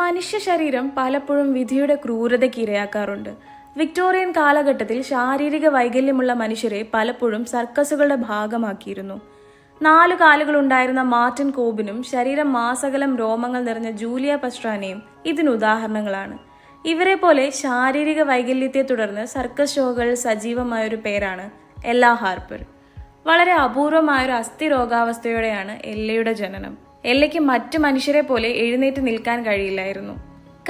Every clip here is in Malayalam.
മനുഷ്യ ശരീരം പലപ്പോഴും വിധിയുടെ ക്രൂരതയ്ക്ക് ഇരയാക്കാറുണ്ട്. വിക്ടോറിയൻ കാലഘട്ടത്തിൽ ശാരീരിക വൈകല്യമുള്ള മനുഷ്യരെ പലപ്പോഴും സർക്കസുകളുടെ ഭാഗമാക്കിയിരുന്നു. നാലു കാലുകൾ ഉണ്ടായിരുന്ന മാർട്ടിൻ കോബിനും ശരീരം മാസകലം രോമങ്ങൾ നിറഞ്ഞ ജൂലിയ പസ്ട്രാനയും ഇതിന് ഉദാഹരണങ്ങളാണ്. ഇവരെ പോലെ ശാരീരിക വൈകല്യത്തെ തുടർന്ന് സർക്കസ് ഷോകൾ സജീവമായ ഒരു പേരാണ് എല്ലാ ഹാർപ്പർ. വളരെ അപൂർവമായ ഒരു അസ്ഥി രോഗാവസ്ഥയോടെയാണ് എല്ലയുടെ ജനനം. എല്ലയ്ക്ക് മറ്റു മനുഷ്യരെ പോലെ എഴുന്നേറ്റ് നിൽക്കാൻ കഴിയില്ലായിരുന്നു.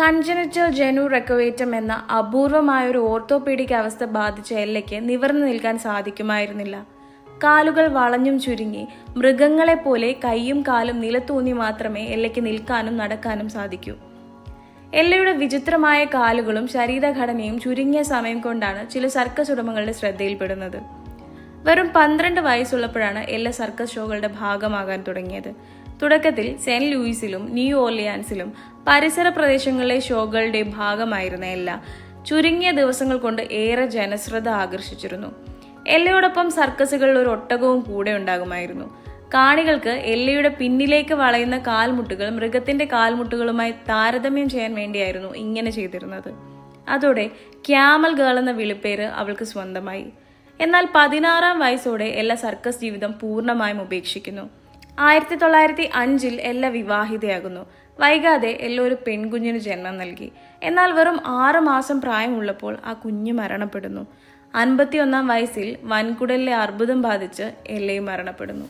കൺജനറ്റൽ ജനു റെക്കവേറ്റം എന്ന അപൂർവമായ ഒരു ഓർത്തോപീഡിക് അവസ്ഥ ബാധിച്ച എല്ലയ്ക്ക് നിവർന്നു നിൽക്കാൻ സാധിക്കുമായിരുന്നില്ല. കാലുകൾ വളഞ്ഞും ചുരുങ്ങി മൃഗങ്ങളെ പോലെ കൈയും കാലും നിലത്തൂന്നി മാത്രമേ എല്ലയ്ക്ക് നിൽക്കാനും നടക്കാനും സാധിക്കൂ. എല്ലയുടെ വിചിത്രമായ കാലുകളും ശരീരഘടനയും ചുരുങ്ങിയ സമയം കൊണ്ടാണ് ചില സർക്കസ് ഉടമകളുടെ ശ്രദ്ധയിൽപ്പെടുന്നത്. വെറും പന്ത്രണ്ട് വയസ്സുള്ളപ്പോഴാണ് എല്ല സർക്കസ് ഷോകളുടെ ഭാഗമാകാൻ തുടങ്ങിയത്. തുടക്കത്തിൽ സെന്റ് ലൂയിസിലും ന്യൂ ഓർലിയാൻസിലും പരിസര പ്രദേശങ്ങളിലെ ഷോകളുടെ ഭാഗമായിരുന്ന എല്ല ചുരുങ്ങിയ ദിവസങ്ങൾ കൊണ്ട് ഏറെ ജനശ്രദ്ധ ആകർഷിച്ചിരുന്നു. എല്ലയോടൊപ്പം സർക്കസുകളിൽ ഒരു ഒട്ടകവും കൂടെ ഉണ്ടാകുമായിരുന്നു. കാണികൾക്ക് എല്ലയുടെ പിന്നിലേക്ക് വളയുന്ന കാൽമുട്ടുകൾ മൃഗത്തിന്റെ കാൽമുട്ടുകളുമായി താരതമ്യം ചെയ്യാൻ വേണ്ടിയായിരുന്നു ഇങ്ങനെ ചെയ്തിരുന്നത്. അതോടെ ക്യാമൽ ഗേൾ എന്ന വിളിപ്പേര് അവൾക്ക് സ്വന്തമായി. എന്നാൽ പതിനാറാം വയസ്സോടെ എല്ലാ സർക്കസ് ജീവിതം പൂർണമായും ഉപേക്ഷിക്കുന്നു. ആയിരത്തി തൊള്ളായിരത്തി അഞ്ചിൽ എല്ല വിവാഹിതയാകുന്നു. വൈകാതെ എല്ല ഒരു പെൺകുഞ്ഞിന് ജന്മം നൽകി. എന്നാൽ വെറും ആറ് മാസം പ്രായമുള്ളപ്പോൾ ആ കുഞ്ഞ് മരണപ്പെടുന്നു. അൻപത്തിയൊന്നാം വയസ്സിൽ വൻകുടലിലെ അർബുദം ബാധിച്ച് എല്ലയും മരണപ്പെടുന്നു.